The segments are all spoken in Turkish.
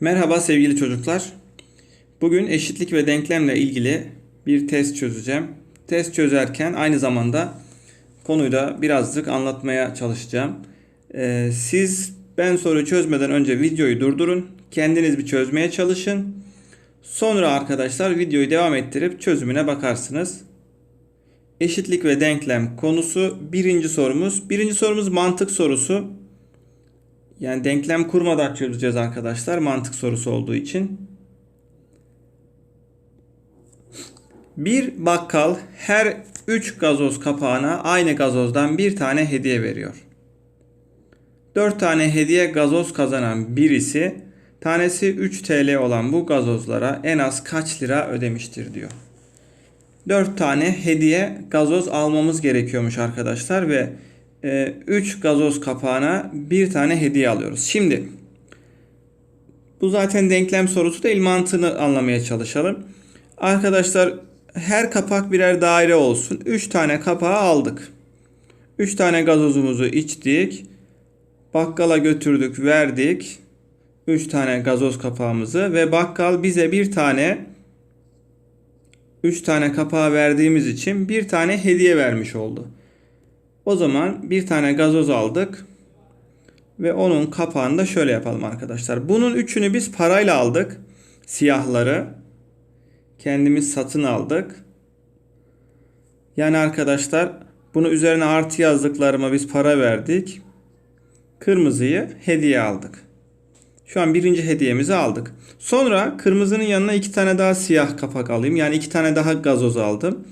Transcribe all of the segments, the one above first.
Merhaba sevgili çocuklar. Bugün eşitlik ve denklemle ilgili bir test çözeceğim. Test çözerken aynı zamanda konuyu da birazcık anlatmaya çalışacağım. Ee, siz ben soruyu çözmeden önce videoyu durdurun. Kendiniz bir çözmeye çalışın. Sonra arkadaşlar videoyu devam ettirip çözümüne bakarsınız. Eşitlik ve denklem konusu birinci sorumuz. Birinci sorumuz mantık sorusu. Yani denklem kurmadan çözeceğiz arkadaşlar mantık sorusu olduğu için. Bir bakkal her 3 gazoz kapağına aynı gazozdan bir tane hediye veriyor. 4 tane hediye gazoz kazanan birisi tanesi 3 TL olan bu gazozlara en az kaç lira ödemiştir diyor. 4 tane hediye gazoz almamız gerekiyormuş arkadaşlar ve 3 gazoz kapağına bir tane hediye alıyoruz. Şimdi bu zaten denklem sorusu değil mantığını anlamaya çalışalım. Arkadaşlar her kapak birer daire olsun. 3 tane kapağı aldık. 3 tane gazozumuzu içtik. Bakkala götürdük, verdik. 3 tane gazoz kapağımızı ve bakkal bize bir tane 3 tane kapağı verdiğimiz için bir tane hediye vermiş oldu. O zaman bir tane gazoz aldık. Ve onun kapağını da şöyle yapalım arkadaşlar. Bunun üçünü biz parayla aldık. Siyahları. Kendimiz satın aldık. Yani arkadaşlar bunu üzerine artı yazdıklarıma biz para verdik. Kırmızıyı hediye aldık. Şu an birinci hediyemizi aldık. Sonra kırmızının yanına iki tane daha siyah kapak alayım. Yani iki tane daha gazoz aldım.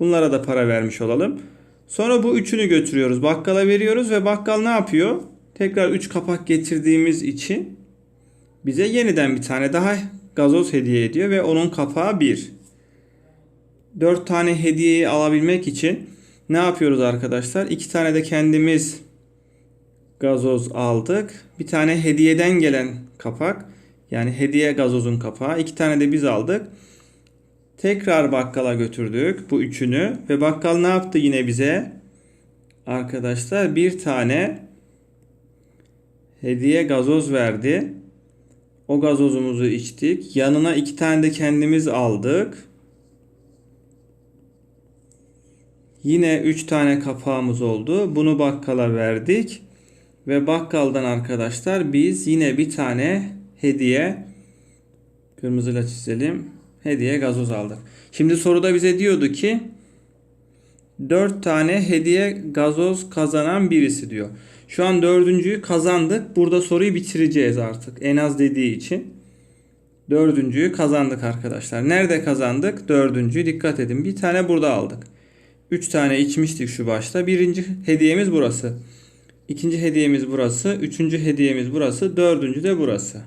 Bunlara da para vermiş olalım. Sonra bu üçünü götürüyoruz. Bakkala veriyoruz ve bakkal ne yapıyor? Tekrar 3 kapak getirdiğimiz için bize yeniden bir tane daha gazoz hediye ediyor ve onun kapağı 1. 4 tane hediyeyi alabilmek için ne yapıyoruz arkadaşlar? 2 tane de kendimiz gazoz aldık. Bir tane hediyeden gelen kapak. Yani hediye gazozun kapağı. 2 tane de biz aldık. Tekrar bakkala götürdük bu üçünü ve bakkal ne yaptı yine bize? Arkadaşlar bir tane hediye gazoz verdi. O gazozumuzu içtik. Yanına iki tane de kendimiz aldık. Yine üç tane kapağımız oldu. Bunu bakkala verdik. Ve bakkaldan arkadaşlar biz yine bir tane hediye kırmızıyla çizelim hediye gazoz aldık. Şimdi soruda bize diyordu ki 4 tane hediye gazoz kazanan birisi diyor. Şu an dördüncüyü kazandık. Burada soruyu bitireceğiz artık. En az dediği için. Dördüncüyü kazandık arkadaşlar. Nerede kazandık? Dördüncüyü dikkat edin. Bir tane burada aldık. Üç tane içmiştik şu başta. Birinci hediyemiz burası. İkinci hediyemiz burası. Üçüncü hediyemiz burası. Dördüncü de burası.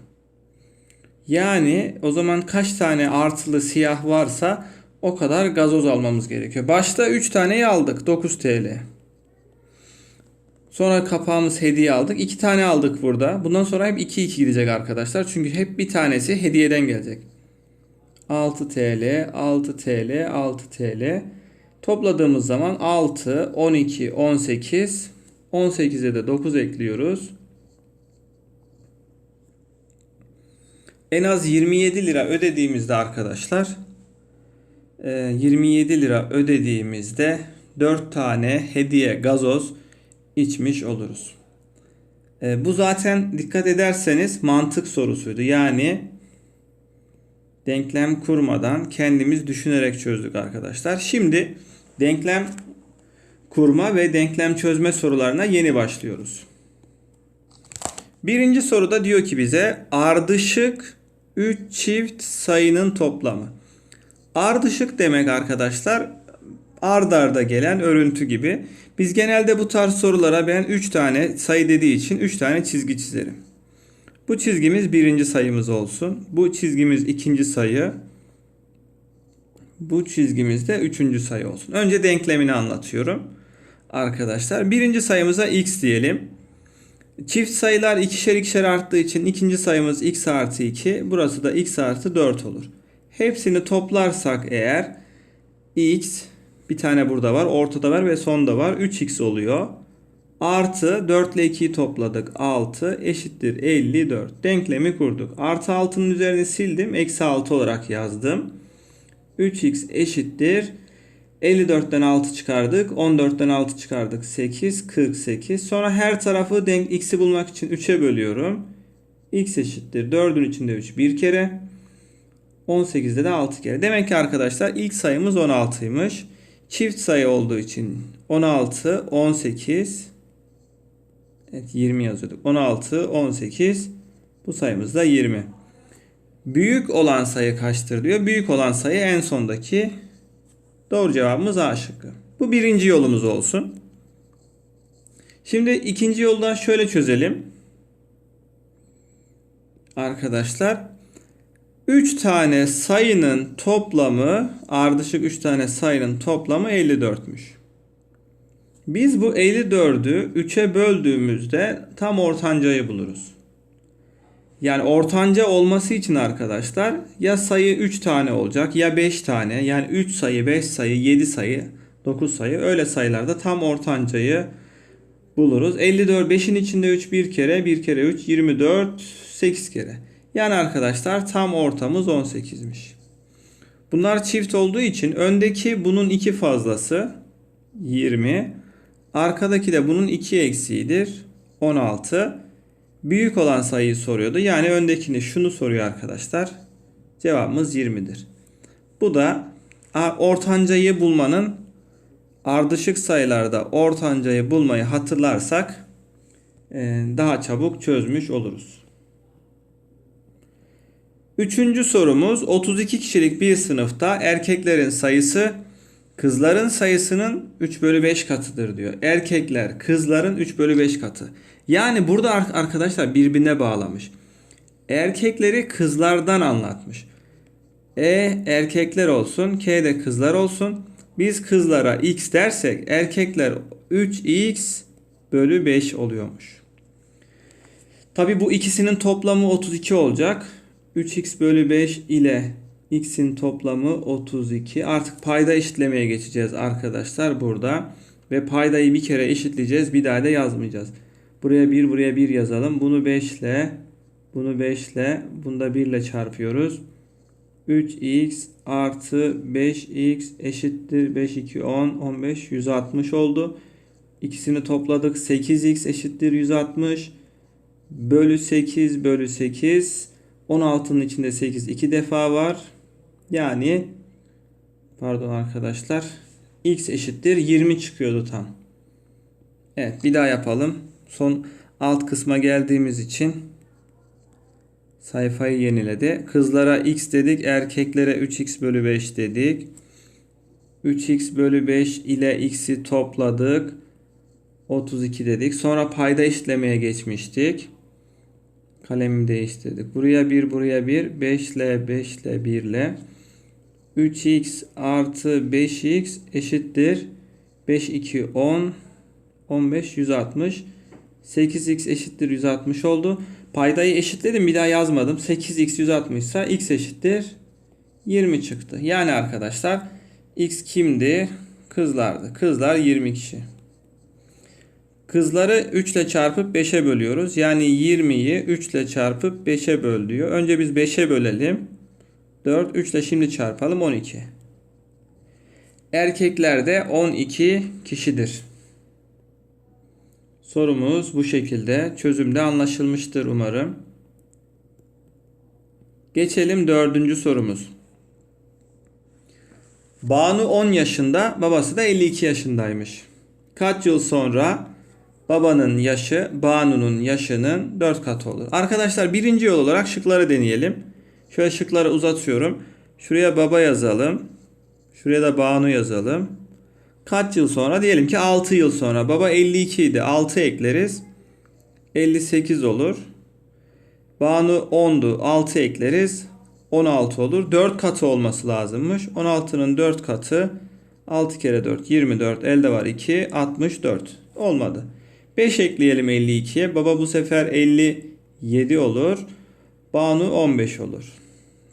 Yani o zaman kaç tane artılı siyah varsa o kadar gazoz almamız gerekiyor. Başta 3 taneyi aldık 9 TL. Sonra kapağımız hediye aldık. 2 tane aldık burada. Bundan sonra hep 2 2 gidecek arkadaşlar. Çünkü hep bir tanesi hediyeden gelecek. 6 TL, 6 TL, 6 TL. Topladığımız zaman 6, 12, 18, 18'e de 9 ekliyoruz. En az 27 lira ödediğimizde arkadaşlar 27 e, lira ödediğimizde 4 tane hediye gazoz içmiş oluruz. E, bu zaten dikkat ederseniz mantık sorusuydu. Yani denklem kurmadan kendimiz düşünerek çözdük arkadaşlar. Şimdi denklem kurma ve denklem çözme sorularına yeni başlıyoruz. Birinci soruda diyor ki bize ardışık 3 çift sayının toplamı. Ardışık demek arkadaşlar ard arda gelen örüntü gibi. Biz genelde bu tarz sorulara ben 3 tane sayı dediği için 3 tane çizgi çizerim. Bu çizgimiz birinci sayımız olsun. Bu çizgimiz ikinci sayı. Bu çizgimiz de üçüncü sayı olsun. Önce denklemini anlatıyorum. Arkadaşlar birinci sayımıza x diyelim. Çift sayılar ikişer ikişer arttığı için ikinci sayımız x artı 2. Burası da x artı 4 olur. Hepsini toplarsak eğer x bir tane burada var, ortada var ve sonda var. 3x oluyor. Artı 4 ile 2'yi topladık. 6 eşittir 54. Denklemi kurduk. Artı 6'nın üzerine sildim. Eksi 6 olarak yazdım. 3x eşittir. 54'ten 6 çıkardık. 14'ten 6 çıkardık. 8, 48. Sonra her tarafı denk x'i bulmak için 3'e bölüyorum. x eşittir. 4'ün içinde 3 bir kere. 18'de de 6 kere. Demek ki arkadaşlar ilk sayımız 16'ymış. Çift sayı olduğu için 16, 18. Evet 20 yazıyorduk. 16, 18. Bu sayımız da 20. Büyük olan sayı kaçtır diyor. Büyük olan sayı en sondaki doğru cevabımız A şıkkı. Bu birinci yolumuz olsun. Şimdi ikinci yoldan şöyle çözelim. Arkadaşlar 3 tane sayının toplamı ardışık 3 tane sayının toplamı 54'müş. Biz bu 54'ü 3'e böldüğümüzde tam ortancayı buluruz. Yani ortanca olması için arkadaşlar ya sayı 3 tane olacak ya 5 tane. Yani 3 sayı, 5 sayı, 7 sayı, 9 sayı öyle sayılarda tam ortancayı buluruz. 54 5'in içinde 3 bir kere, 1 kere 3 24 8 kere. Yani arkadaşlar tam ortamız 18'miş. Bunlar çift olduğu için öndeki bunun 2 fazlası 20. Arkadaki de bunun 2 eksiğidir 16. Büyük olan sayıyı soruyordu. Yani öndekini şunu soruyor arkadaşlar. Cevabımız 20'dir. Bu da ortancayı bulmanın ardışık sayılarda ortancayı bulmayı hatırlarsak daha çabuk çözmüş oluruz. Üçüncü sorumuz 32 kişilik bir sınıfta erkeklerin sayısı kızların sayısının 3 bölü 5 katıdır diyor. Erkekler kızların 3 bölü 5 katı. Yani burada arkadaşlar birbirine bağlamış. Erkekleri kızlardan anlatmış. E erkekler olsun, K de kızlar olsun. Biz kızlara x dersek erkekler 3x bölü 5 oluyormuş. Tabi bu ikisinin toplamı 32 olacak. 3x bölü 5 ile x'in toplamı 32. Artık payda eşitlemeye geçeceğiz arkadaşlar burada. Ve paydayı bir kere eşitleyeceğiz. Bir daha da yazmayacağız. Buraya 1 buraya 1 yazalım. Bunu 5 ile bunu 5 ile bunu da 1 ile çarpıyoruz. 3x artı 5x eşittir 5 2 10 15 160 oldu. İkisini topladık. 8x eşittir 160 bölü 8 bölü 8 16'nın içinde 8 iki defa var. Yani pardon arkadaşlar x eşittir 20 çıkıyordu tam. Evet bir daha yapalım. Son alt kısma geldiğimiz için sayfayı yeniledi. Kızlara x dedik. Erkeklere 3x bölü 5 dedik. 3x bölü 5 ile x'i topladık. 32 dedik. Sonra payda işlemeye geçmiştik. Kalemi değiştirdik. Buraya 1 buraya 1. 5 ile 5 ile 1 ile. 3x artı 5x eşittir. 5 2 10. 15 160. 8x eşittir 160 oldu. Paydayı eşitledim bir daha yazmadım. 8x 160 ise x eşittir 20 çıktı. Yani arkadaşlar x kimdi? Kızlardı. Kızlar 20 kişi. Kızları 3 ile çarpıp 5'e bölüyoruz. Yani 20'yi 3 ile çarpıp 5'e böl diyor. Önce biz 5'e bölelim. 4, 3 ile şimdi çarpalım 12. Erkeklerde 12 kişidir. Sorumuz bu şekilde. Çözümde anlaşılmıştır umarım. Geçelim dördüncü sorumuz. Banu 10 yaşında, babası da 52 yaşındaymış. Kaç yıl sonra babanın yaşı Banu'nun yaşının 4 katı olur? Arkadaşlar birinci yol olarak şıkları deneyelim. Şöyle şıkları uzatıyorum. Şuraya baba yazalım. Şuraya da Banu yazalım. Kaç yıl sonra? Diyelim ki 6 yıl sonra. Baba 52 idi. 6 ekleriz. 58 olur. Banu 10'du. 6 ekleriz. 16 olur. 4 katı olması lazımmış. 16'nın 4 katı 6 kere 4 24. Elde var 2 64. Olmadı. 5 ekleyelim 52'ye. Baba bu sefer 57 olur. Banu 15 olur.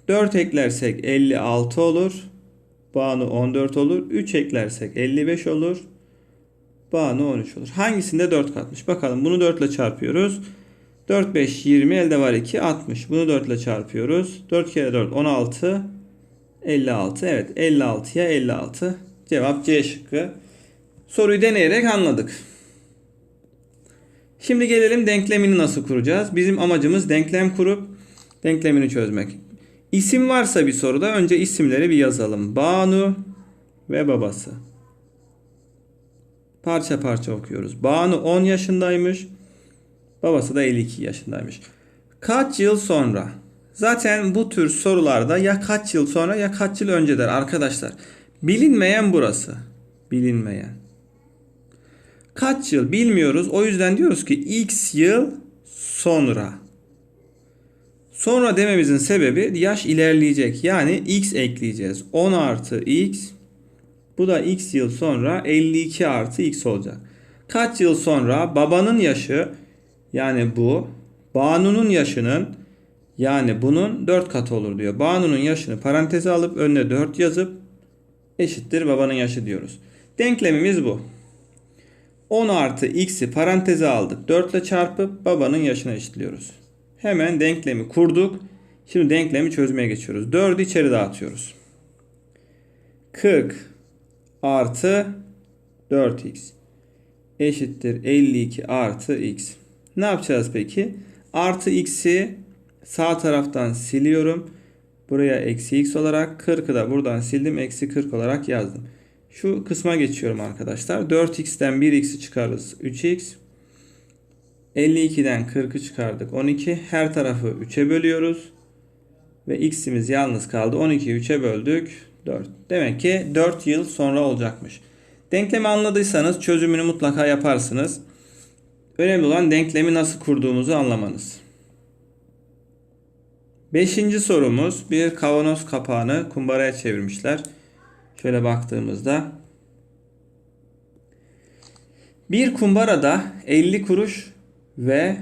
4 eklersek 56 olur. Banu 14 olur. 3 eklersek 55 olur. Banu 13 olur. Hangisinde 4 katmış? Bakalım bunu 4 ile çarpıyoruz. 4, 5, 20, elde var 2, 60. Bunu 4 ile çarpıyoruz. 4 kere 4, 16, 56. Evet 56'ya 56. Cevap C şıkkı. Soruyu deneyerek anladık. Şimdi gelelim denklemini nasıl kuracağız? Bizim amacımız denklem kurup denklemini çözmek. İsim varsa bir soruda önce isimleri bir yazalım. Banu ve babası. Parça parça okuyoruz. Banu 10 yaşındaymış. Babası da 52 yaşındaymış. Kaç yıl sonra? Zaten bu tür sorularda ya kaç yıl sonra ya kaç yıl önce der arkadaşlar. Bilinmeyen burası. Bilinmeyen. Kaç yıl bilmiyoruz. O yüzden diyoruz ki x yıl sonra. Sonra dememizin sebebi yaş ilerleyecek. Yani x ekleyeceğiz. 10 artı x bu da x yıl sonra 52 artı x olacak. Kaç yıl sonra babanın yaşı yani bu Banu'nun yaşının yani bunun 4 katı olur diyor. Banu'nun yaşını paranteze alıp önüne 4 yazıp eşittir babanın yaşı diyoruz. Denklemimiz bu. 10 artı x'i paranteze aldık. 4 ile çarpıp babanın yaşına eşitliyoruz. Hemen denklemi kurduk. Şimdi denklemi çözmeye geçiyoruz. 4'ü içeri dağıtıyoruz. 40 artı 4x eşittir 52 artı x. Ne yapacağız peki? Artı x'i sağ taraftan siliyorum. Buraya eksi x olarak 40'ı da buradan sildim. Eksi 40 olarak yazdım. Şu kısma geçiyorum arkadaşlar. 4x'ten 1x'i çıkarırız. 3x. 52'den 40'ı çıkardık. 12. Her tarafı 3'e bölüyoruz. Ve x'imiz yalnız kaldı. 12'yi 3'e böldük. 4. Demek ki 4 yıl sonra olacakmış. Denklemi anladıysanız çözümünü mutlaka yaparsınız. Önemli olan denklemi nasıl kurduğumuzu anlamanız. Beşinci sorumuz bir kavanoz kapağını kumbaraya çevirmişler. Şöyle baktığımızda bir kumbarada 50 kuruş ve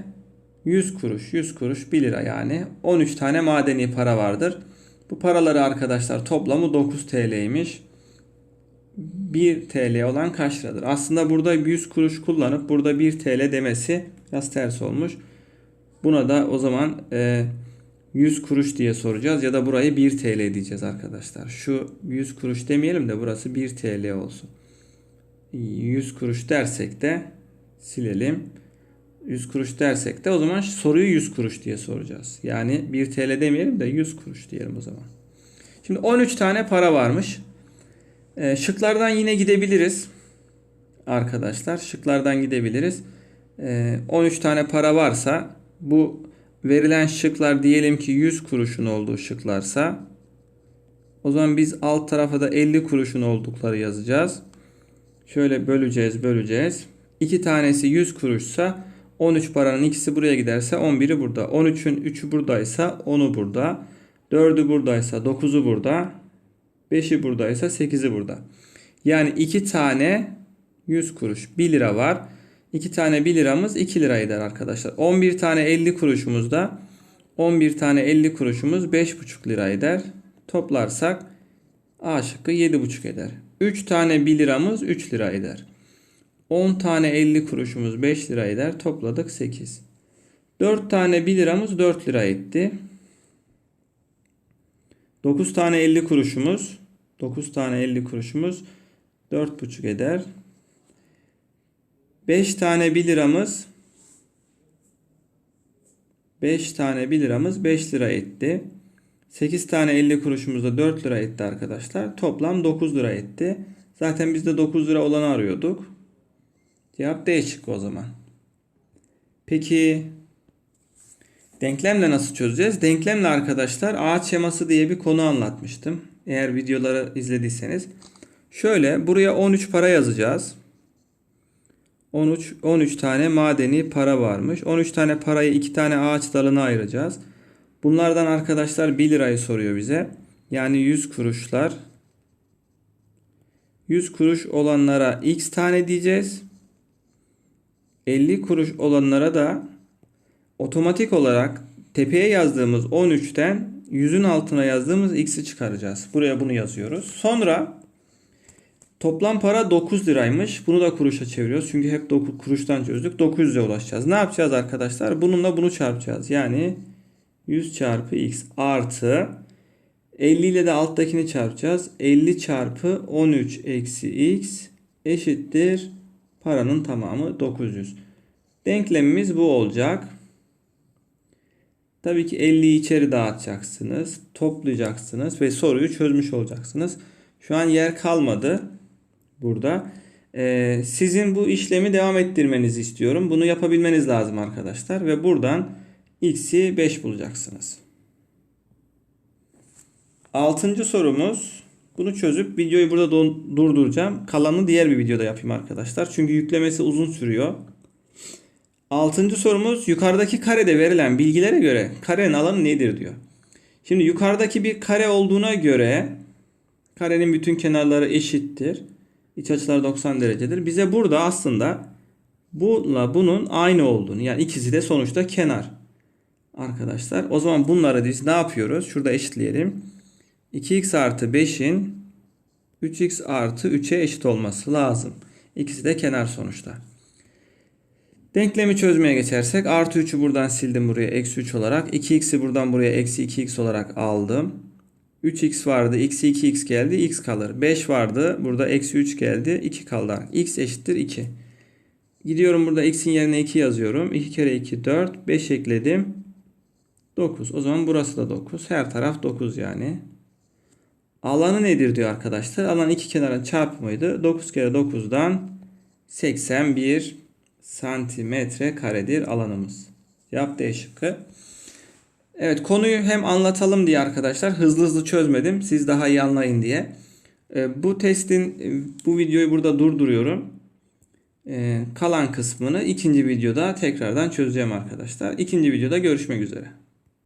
100 kuruş, 100 kuruş 1 lira yani 13 tane madeni para vardır. Bu paraları arkadaşlar toplamı 9 TL'ymiş. 1 TL olan kaç liradır? Aslında burada 100 kuruş kullanıp burada 1 TL demesi biraz ters olmuş. Buna da o zaman e, 100 kuruş diye soracağız ya da burayı 1 TL diyeceğiz arkadaşlar. Şu 100 kuruş demeyelim de burası 1 TL olsun. 100 kuruş dersek de silelim. 100 kuruş dersek de o zaman soruyu 100 kuruş diye soracağız. Yani 1 TL demeyelim de 100 kuruş diyelim o zaman. Şimdi 13 tane para varmış. E, şıklardan yine gidebiliriz. Arkadaşlar şıklardan gidebiliriz. E, 13 tane para varsa bu verilen şıklar diyelim ki 100 kuruşun olduğu şıklarsa o zaman biz alt tarafa da 50 kuruşun oldukları yazacağız. Şöyle böleceğiz böleceğiz. 2 tanesi 100 kuruşsa 13 paranın ikisi buraya giderse 11'i burada. 13'ün 3'ü buradaysa 10'u burada. 4'ü buradaysa 9'u burada. 5'i buradaysa 8'i burada. Yani 2 tane 100 kuruş 1 lira var. 2 tane 1 liramız 2 lira eder arkadaşlar. 11 tane 50 kuruşumuz da 11 tane 50 kuruşumuz 5,5 lira eder. Toplarsak A şıkkı 7,5 eder. 3 tane 1 liramız 3 lira eder. 10 tane 50 kuruşumuz 5 lira eder. Topladık 8. 4 tane 1 liramız 4 lira etti. 9 tane 50 kuruşumuz 9 tane 50 kuruşumuz 4,5 eder. 5 tane 1 liramız 5 tane 1 liramız 5 lira etti. 8 tane 50 kuruşumuz da 4 lira etti arkadaşlar. Toplam 9 lira etti. Zaten biz de 9 lira olanı arıyorduk. Cevap D şıkkı o zaman. Peki denklemle nasıl çözeceğiz? Denklemle arkadaşlar ağaç şeması diye bir konu anlatmıştım. Eğer videoları izlediyseniz. Şöyle buraya 13 para yazacağız. 13 13 tane madeni para varmış. 13 tane parayı 2 tane ağaç dalına ayıracağız. Bunlardan arkadaşlar 1 lirayı soruyor bize. Yani 100 kuruşlar. 100 kuruş olanlara x tane diyeceğiz. 50 kuruş olanlara da otomatik olarak tepeye yazdığımız 13'ten 100'ün altına yazdığımız x'i çıkaracağız. Buraya bunu yazıyoruz. Sonra Toplam para 9 liraymış. Bunu da kuruşa çeviriyoruz. Çünkü hep 9 kuruştan çözdük. 900'e ulaşacağız. Ne yapacağız arkadaşlar? Bununla bunu çarpacağız. Yani 100 çarpı x artı 50 ile de alttakini çarpacağız. 50 çarpı 13 eksi x eşittir paranın tamamı 900. Denklemimiz bu olacak. Tabii ki 50'yi içeri dağıtacaksınız. Toplayacaksınız ve soruyu çözmüş olacaksınız. Şu an yer kalmadı burada. Ee, sizin bu işlemi devam ettirmenizi istiyorum. Bunu yapabilmeniz lazım arkadaşlar. Ve buradan x'i 5 bulacaksınız. Altıncı sorumuz. Bunu çözüp videoyu burada durduracağım. Kalanını diğer bir videoda yapayım arkadaşlar. Çünkü yüklemesi uzun sürüyor. Altıncı sorumuz yukarıdaki karede verilen bilgilere göre karenin alanı nedir diyor. Şimdi yukarıdaki bir kare olduğuna göre karenin bütün kenarları eşittir. İç açılar 90 derecedir. Bize burada aslında bununla bunun aynı olduğunu yani ikisi de sonuçta kenar. Arkadaşlar o zaman bunları biz ne yapıyoruz? Şurada eşitleyelim. 2x artı 5'in 3x artı 3'e eşit olması lazım. İkisi de kenar sonuçta. Denklemi çözmeye geçersek artı 3'ü buradan sildim buraya eksi 3 olarak. 2x'i buradan buraya eksi 2x olarak aldım. 3x vardı. X'i 2x geldi. X kalır. 5 vardı. Burada eksi 3 geldi. 2 kaldı. X eşittir 2. Gidiyorum burada x'in yerine 2 yazıyorum. 2 kere 2 4. 5 ekledim. 9. O zaman burası da 9. Her taraf 9 yani. Alanı nedir diyor arkadaşlar. Alan iki kenarın çarpımıydı. 9 kere 9'dan 81 santimetre karedir alanımız. Cevap D şıkkı. Evet konuyu hem anlatalım diye arkadaşlar hızlı hızlı çözmedim. Siz daha iyi anlayın diye. Ee, Bu testin e, bu videoyu burada durduruyorum. Ee, Kalan kısmını ikinci videoda tekrardan çözeceğim arkadaşlar. İkinci videoda görüşmek üzere.